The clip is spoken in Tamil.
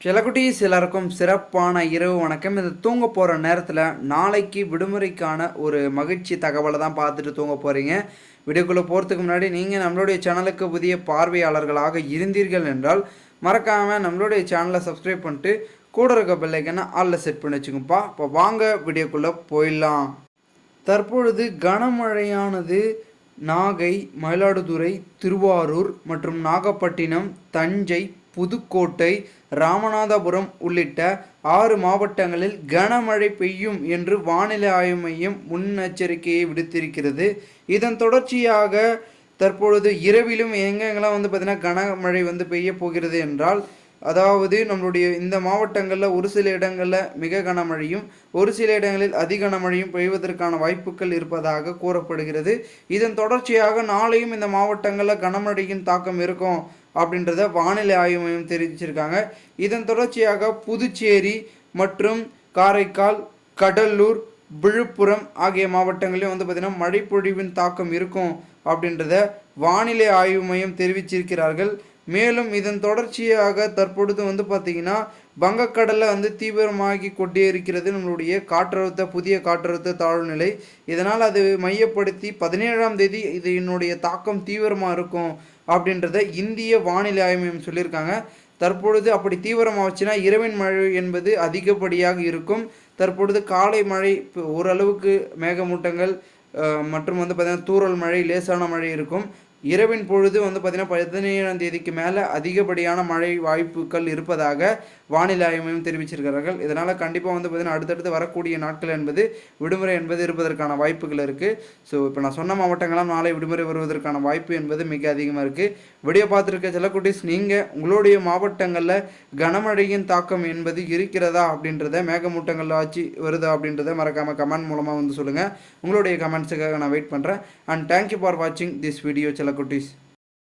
சிலக்குட்டீஸ் எல்லாருக்கும் சிறப்பான இரவு வணக்கம். இது தூங்க போகிற நேரத்தில் நாளைக்கு விடுமுறைக்கான ஒரு மகிழ்ச்சி தகவலை தான் பார்த்துட்டு தூங்க போகிறீங்க வீடியோக்குள்ளே போகிறதுக்கு முன்னாடி நீங்கள் நம்மளுடைய சேனலுக்கு புதிய பார்வையாளர்களாக இருந்தீர்கள் என்றால் மறக்காமல் நம்மளுடைய சேனலை சப்ஸ்கிரைப் பண்ணிட்டு கூட இருக்க பெல்லைக்கனை ஆளில் செட் பண்ணி வச்சுக்கோப்பா இப்போ வாங்க வீடியோக்குள்ளே போயிடலாம். தற்பொழுது கனமழையானது நாகை மயிலாடுதுறை திருவாரூர் மற்றும் நாகப்பட்டினம் தஞ்சை புதுக்கோட்டை ராமநாதபுரம் உள்ளிட்ட ஆறு மாவட்டங்களில் கனமழை பெய்யும் என்று வானிலை ஆய்வு மையம் முன்னெச்சரிக்கையை விடுத்திருக்கிறது. இதன் தொடர்ச்சியாக தற்பொழுது இரவிலும் எங்கெங்கெல்லாம் வந்து பார்த்திங்கன்னா கனமழை வந்து பெய்ய போகிறது என்றால் அதாவது நம்மளுடைய இந்த மாவட்டங்களில் ஒரு சில இடங்களில் மிக கனமழையும் ஒரு சில இடங்களில் அதி கனமழையும் பெய்வதற்கான வாய்ப்புகள் இருப்பதாக கூறப்படுகிறது. இதன் தொடர்ச்சியாக நாளையும் இந்த மாவட்டங்களில் கனமழையின் தாக்கம் இருக்கும். அப்படின்றத வானிலை ஆய்வு மையம் தெரிவிச்சிருக்காங்க. இதன் தொடர்ச்சியாக புதுச்சேரி மற்றும் காரைக்கால் கடலூர் விழுப்புரம் ஆகிய மாவட்டங்களிலும் வந்து பார்த்திங்கன்னா மழைப்பொழிவின் தாக்கம் இருக்கும் அப்படின்றத வானிலை ஆய்வு மையம் தெரிவிச்சிருக்கிறார்கள். மேலும் இதன் தொடர்ச்சியாக தற்பொழுது வந்து பார்த்திங்கன்னா வங்கக்கடலில் வந்து தீவிரமாகி கொண்டே இருக்கிறது. நம்மளுடைய காற்றழுத்த புதிய காற்றழுத்த தாழ்வு நிலை. இதனால் அது மையப்படுத்தி பதினேழாம் தேதி இது என்னுடைய தாக்கம் தீவிரமாக இருக்கும் அப்படின்றத இந்திய வானிலை ஆய்வு மையம் சொல்லியிருக்காங்க. தற்பொழுது அப்படி தீவிரமாச்சுன்னா இரவின் மழை என்பது அதிகப்படியாக இருக்கும். தற்பொழுது காலை மழை இப்போ ஓரளவுக்கு மேகமூட்டங்கள் மற்றும் வந்து பார்த்திங்கன்னா தூறல் மழை லேசான மழை இருக்கும். இரவின் பொழுது வந்து பார்த்திங்கன்னா பதினேழாம் தேதிக்கு மேலே அதிகப்படியான மழை வாய்ப்புகள் இருப்பதாக வானிலை ஆய்வு மையம் தெரிவிச்சிருக்கிறார்கள். இதனால் கண்டிப்பாக வந்து பார்த்திங்கன்னா அடுத்தடுத்து வரக்கூடிய நாட்கள் என்பது விடுமுறை என்பது இருப்பதற்கான வாய்ப்புகள் இருக்குது ஸோ இப்போ நான் சொன்ன மாவட்டங்களாம் நாளை விடுமுறை வருவதற்கான வாய்ப்பு என்பது மிக அதிகமாக இருக்குது வீடியோ பார்த்துருக்க செல்லக்குட்டீஸ் நீங்கள் உங்களுடைய மாவட்டங்களில் கனமழையின் தாக்கம் என்பது இருக்கிறதா அப்படின்றத மேகமூட்டங்கள் ஆச்சு வருதா அப்படின்றத மறக்காமல் கமெண்ட் மூலமாக வந்து சொல்லுங்கள் உங்களுடைய கமெண்ட்ஸுக்காக நான் வெயிட் பண்ணுறேன் அண்ட் தேங்க்யூ ஃபார் வாட்சிங் திஸ் வீடியோ കേരള കുട്ടീസ്.